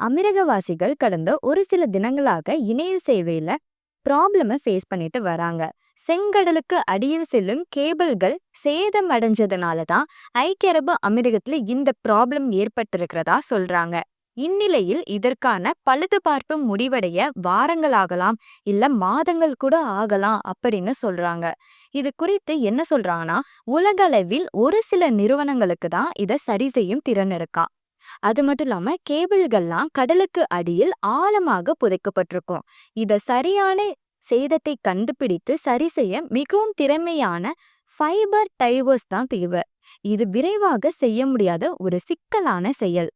அமீரகவாசிகள் கடந்த ஒரு சில தினங்களாக இணைய சேவையில ப்ராப்ளம ஃபேஸ் பண்ணிட்டு வராங்க. செங்கடலுக்கு அடியில் செல்லும் கேபிள்கள் சேதம் அடைஞ்சதுனால தான் ஐக்கிய அரபு அமீரகத்துல இந்த ப்ராப்ளம் ஏற்பட்டிருக்கிறதா சொல்றாங்க. இந்நிலையில் இதற்கான பழுதுபார்ப்பு முடிவடைய வாரங்கள் ஆகலாம் இல்ல மாதங்கள் கூட ஆகலாம் அப்படின்னு சொல்றாங்க. இது குறித்து என்ன சொல்றாங்கன்னா உலகளவில் ஒரு சில நிறுவனங்களுக்கு தான் இதை சரி செய்யும் திறன் இருக்கான் அது மட்டும் இல்லாம கேபிள்கள்லாம் கடலுக்கு அடியில் ஆழமாக புதைக்கப்பட்டிருக்கும். இத சரியான சேதத்தை கண்டுபிடித்து சரி செய்ய மிகவும் திறமையான ஃபைபர் டைவர்ஸ் தான் தேவை. இது விரைவாக செய்ய முடியாத ஒரு சிக்கலான செயல்.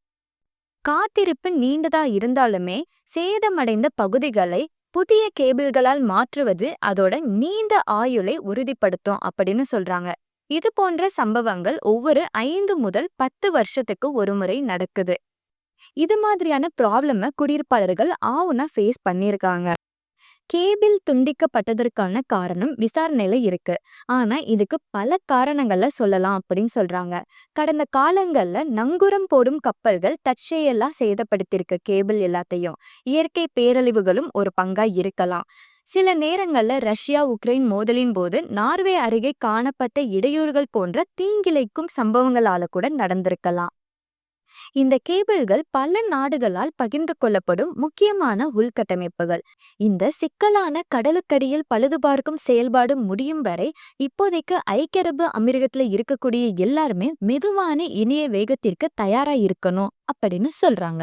காத்திருப்பு நீண்டதா இருந்தாலுமே சேதமடைந்த பகுதிகளை புதிய கேபிள்களால் மாற்றுவது அதோட நீண்ட ஆயுளை உறுதிப்படுத்தும் அப்படின்னு சொல்றாங்க. இது போன்ற சம்பவங்கள் ஒவ்வொரு ஐந்து முதல் பத்து வருஷத்துக்கு ஒரு முறை நடக்குது. இது மாதிரியான ப்ராப்ளம குடியிருப்பாளர்கள் ஆவுனா ஃபேஸ் பண்ணியிருக்காங்க. கேபிள் துண்டிக்கப்பட்டதற்கான காரணம் விசாரணையில இருக்கு. ஆனா இதுக்கு பல காரணங்கள சொல்லலாம் அப்படின்னு சொல்றாங்க. கடந்த காலங்கள்ல நங்கூரம் போடும் கப்பல்கள் தற்செயலா சேதப்படுத்தியிருக்கு கேபிள் எல்லாத்தையும். இயற்கை பேரழிவுகளும் ஒரு பங்கா இருக்கலாம். சில நேரங்கள்ல ரஷ்யா உக்ரைன் மோதலின் போது நார்வே அருகே காணப்பட்ட இடையூறுகள் போன்ற தீங்கிழைக்கும் சம்பவங்களால கூட நடந்திருக்கலாம். இந்த கேபிள்கள் பல நாடுகளால் பகிர்ந்து கொள்ளப்படும் முக்கியமான உள்கட்டமைப்புகள். இந்த சிக்கலான கடலுக்கடியில் பழுதுபார்க்கும் செயல்பாடு முடியும் வரை இப்போதைக்கு ஐக்கிய அரபு அமீரகத்துல இருக்கக்கூடிய எல்லாருமே மெதுவான இணைய வேகத்திற்கு தயாரா இருக்கணும் அப்படின்னு சொல்றாங்க.